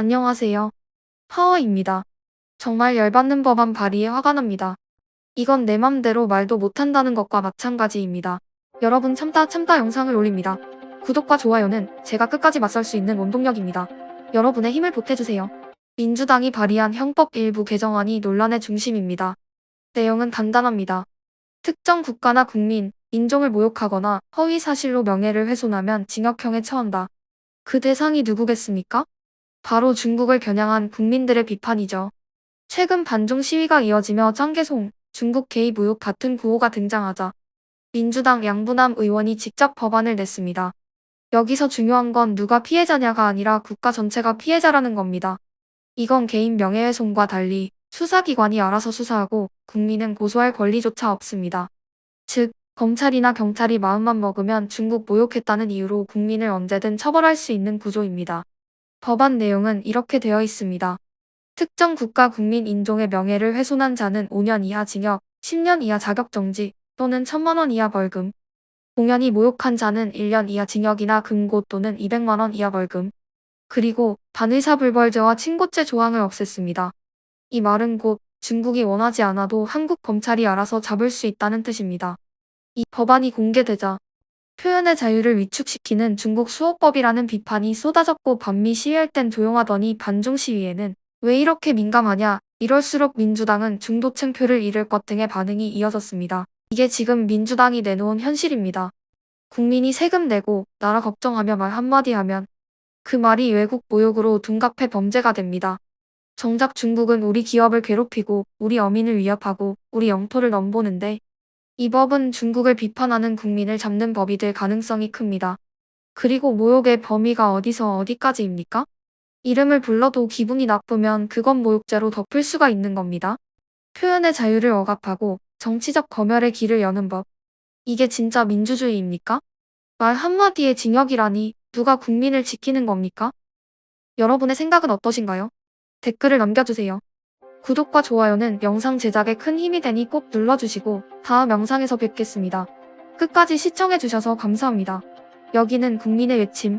안녕하세요. 파워입니다. 정말 열받는 법안 발의에 화가 납니다. 이건 내 맘대로 말도 못한다는 것과 마찬가지입니다. 여러분 참다 참다 영상을 올립니다. 구독과 좋아요는 제가 끝까지 맞설 수 있는 원동력입니다. 여러분의 힘을 보태주세요. 민주당이 발의한 형법 일부 개정안이 논란의 중심입니다. 내용은 간단합니다. 특정 국가나 국민, 인종을 모욕하거나 허위 사실로 명예를 훼손하면 징역형에 처한다. 그 대상이 누구겠습니까? 바로 중국을 겨냥한 국민들의 비판이죠. 최근 반중 시위가 이어지며 짱개송, 중국 개입 의혹 같은 구호가 등장하자 민주당 양부남 의원이 직접 법안을 냈습니다. 여기서 중요한 건 누가 피해자냐가 아니라 국가 전체가 피해자라는 겁니다. 이건 개인 명예훼손과 달리 수사기관이 알아서 수사하고 국민은 고소할 권리조차 없습니다. 즉, 검찰이나 경찰이 마음만 먹으면 중국 모욕했다는 이유로 국민을 언제든 처벌할 수 있는 구조입니다. 법안 내용은 이렇게 되어 있습니다. 특정 국가 국민 인종의 명예를 훼손한 자는 5년 이하 징역, 10년 이하 자격정지 또는 1천만 원 이하 벌금. 공연히 모욕한 자는 1년 이하 징역이나 금고 또는 200만 원 이하 벌금. 그리고 반의사불벌죄와 친고죄 조항을 없앴습니다. 이 말은 곧 중국이 원하지 않아도 한국 검찰이 알아서 잡을 수 있다는 뜻입니다. 이 법안이 공개되자 표현의 자유를 위축시키는 중국 수호법이라는 비판이 쏟아졌고 반미 시위할 땐 조용하더니 반중 시위에는 왜 이렇게 민감하냐 이럴수록 민주당은 중도층 표를 잃을 것 등의 반응이 이어졌습니다. 이게 지금 민주당이 내놓은 현실입니다. 국민이 세금 내고 나라 걱정하며 말 한마디 하면 그 말이 외국 모욕으로 둔갑해 범죄가 됩니다. 정작 중국은 우리 기업을 괴롭히고 우리 어민을 위협하고 우리 영토를 넘보는데 이 법은 중국을 비판하는 국민을 잡는 법이 될 가능성이 큽니다. 그리고 모욕의 범위가 어디서 어디까지입니까? 이름을 불러도 기분이 나쁘면 그건 모욕죄로 덮을 수가 있는 겁니다. 표현의 자유를 억압하고 정치적 검열의 길을 여는 법. 이게 진짜 민주주의입니까? 말 한마디에 징역이라니 누가 국민을 지키는 겁니까? 여러분의 생각은 어떠신가요? 댓글을 남겨주세요. 구독과 좋아요는 영상 제작에 큰 힘이 되니 꼭 눌러주시고 다음 영상에서 뵙겠습니다. 끝까지 시청해주셔서 감사합니다. 여기는 국민의 외침